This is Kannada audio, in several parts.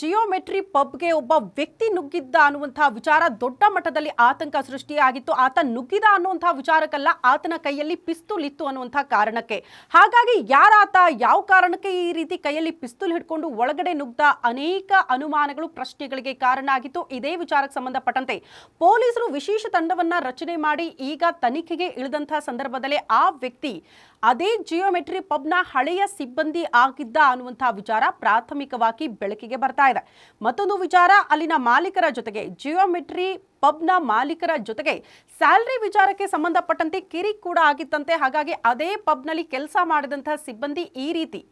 ಜಿಯೋಮೆಟ್ರಿ ಪಬ್ಗೆ ಒಬ್ಬ ವ್ಯಕ್ತಿ ನುಗ್ಗಿದ್ದ ಅನ್ನುವಂತಹ ವಿಚಾರ ದೊಡ್ಡ ಮಟ್ಟದಲ್ಲಿ ಆತಂಕ ಸೃಷ್ಟಿಯಾಗಿತ್ತು. ಆತ ನುಗ್ಗಿದ ಅನ್ನುವಂತಹ ವಿಚಾರಕ್ಕಲ್ಲ, ಆತನ ಕೈಯಲ್ಲಿ ಪಿಸ್ತೂಲ್ ಇತ್ತು ಅನ್ನುವಂತಹ ಕಾರಣಕ್ಕೆ. ಹಾಗಾಗಿ ಯಾರಾತ ಯಾವ ಕಾರಣಕ್ಕೆ ಈ ರೀತಿ ಕೈಯಲ್ಲಿ ಪಿಸ್ತೂಲ್ ಹಿಡ್ಕೊಂಡು ಒಳಗಡೆ ನುಗ್ದ ಅನೇಕ ಅನುಮಾನಗಳು, ಪ್ರಶ್ನೆಗಳಿಗೆ ಕಾರಣ ಆಗಿತ್ತು. ಇದೇ ವಿಚಾರಕ್ಕೆ ಸಂಬಂಧಪಟ್ಟಂತೆ ಪೊಲೀಸರು ವಿಶೇಷ ತಂಡವನ್ನ ರಚನೆ ಮಾಡಿ ಈಗ ತನಿಖೆಗೆ ಇಳಿದಂತಹ ಸಂದರ್ಭದಲ್ಲೇ ಆ ವ್ಯಕ್ತಿ ಅದೇ ಜಿಯೋಮೆಟ್ರಿ ಪಬ್ನ ಹಳೆಯ ಸಿಬ್ಬಂದಿ ಆಗಿದ್ದ ಅನ್ನುವಂತಹ ವಿಚಾರ ಪ್ರಾಥಮಿಕವಾಗಿ ಬೆಳಕಿಗೆ ಬರ್ತಾ ಇದೆ. ಮತ್ತೊಂದು ವಿಚಾರ, ಅಲ್ಲಿನ ಮಾಲೀಕರ ಜೊತೆಗೆ ಜಿಯೋಮೆಟ್ರಿ ಪಬ್ನ ಮಾಲೀಕರ ಜೊತೆಗೆ ಸ್ಯಾಲ್ರಿ ವಿಚಾರಕ್ಕೆ ಸಂಬಂಧಪಟ್ಟಂತೆ ಕಿರಿ ಕೂಡ ಆಗಿತ್ತಂತೆ. ಹಾಗಾಗಿ ಅದೇ ಪಬ್ನಲ್ಲಿ ಕೆಲಸ ಮಾಡಿದಂತಹ ಸಿಬ್ಬಂದಿ ಈ ರೀತಿ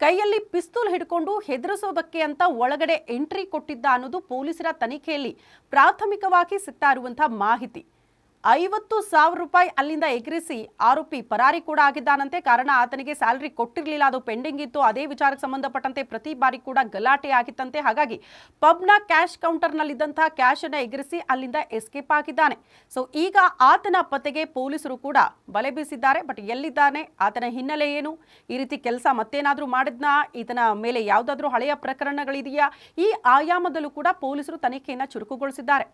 ಕೈಯಲ್ಲಿ ಪಿಸ್ತೂಲ್ ಹಿಡ್ಕೊಂಡು ಹೆದರಿಸೋದಕ್ಕೆ ಅಂತ ಒಳಗಡೆ ಎಂಟ್ರಿ ಕೊಟ್ಟಿದ್ದ ಅನ್ನೋದು ಪೊಲೀಸರ ತನಿಖೆಯಲ್ಲಿ ಪ್ರಾಥಮಿಕವಾಗಿ ಸಿಗ್ತಾ ಇರುವಂತಹ ಮಾಹಿತಿ. ಐವತ್ತು ಸಾವಿರ ರೂಪಾಯಿ ಅಲ್ಲಿಂದ ಎಗರಿಸಿ ಆರೋಪಿ ಪರಾರಿ ಕೂಡ ಆಗಿದ್ದಾನಂತೆ. ಕಾರಣ ಆತನಿಗೆ ಸ್ಯಾಲರಿ ಕೊಟ್ಟಿರಲಿಲ್ಲ, ಅದು ಪೆಂಡಿಂಗ್ ಇತ್ತು. ಅದೇ ವಿಚಾರಕ್ಕೆ ಸಂಬಂಧಪಟ್ಟಂತೆ ಪ್ರತಿ ಬಾರಿ ಕೂಡ ಗಲಾಟೆ ಆಗಿತ್ತಂತೆ. ಹಾಗಾಗಿ ಪಬ್ನ ಕ್ಯಾಶ್ ಕೌಂಟರ್ನಲ್ಲಿದ್ದಂತಹ ಕ್ಯಾಶ್ ಅನ್ನು ಎಗರಿಸಿ ಅಲ್ಲಿಂದ ಎಸ್ಕೇಪ್ ಆಗಿದ್ದಾನೆ. ಸೊ ಈಗ ಆತನ ಪತ್ತೆಗೆ ಪೊಲೀಸರು ಕೂಡ ಬಲೆ ಬೀಸಿದ್ದಾರೆ. ಬಟ್ ಎಲ್ಲಿದ್ದಾನೆ? ಆತನ ಹಿನ್ನೆಲೆ ಏನು? ಈ ರೀತಿ ಕೆಲಸ ಮತ್ತೇನಾದರೂ ಮಾಡಿದ್ನಾ? ಈತನ ಮೇಲೆ ಯಾವುದಾದ್ರೂ ಹಳೆಯ ಪ್ರಕರಣಗಳಿದೆಯಾ? ಈ ಆಯಾಮದಲ್ಲೂ ಕೂಡ ಪೊಲೀಸರು ತನಿಖೆಯನ್ನು ಚುರುಕುಗೊಳಿಸಿದ್ದಾರೆ.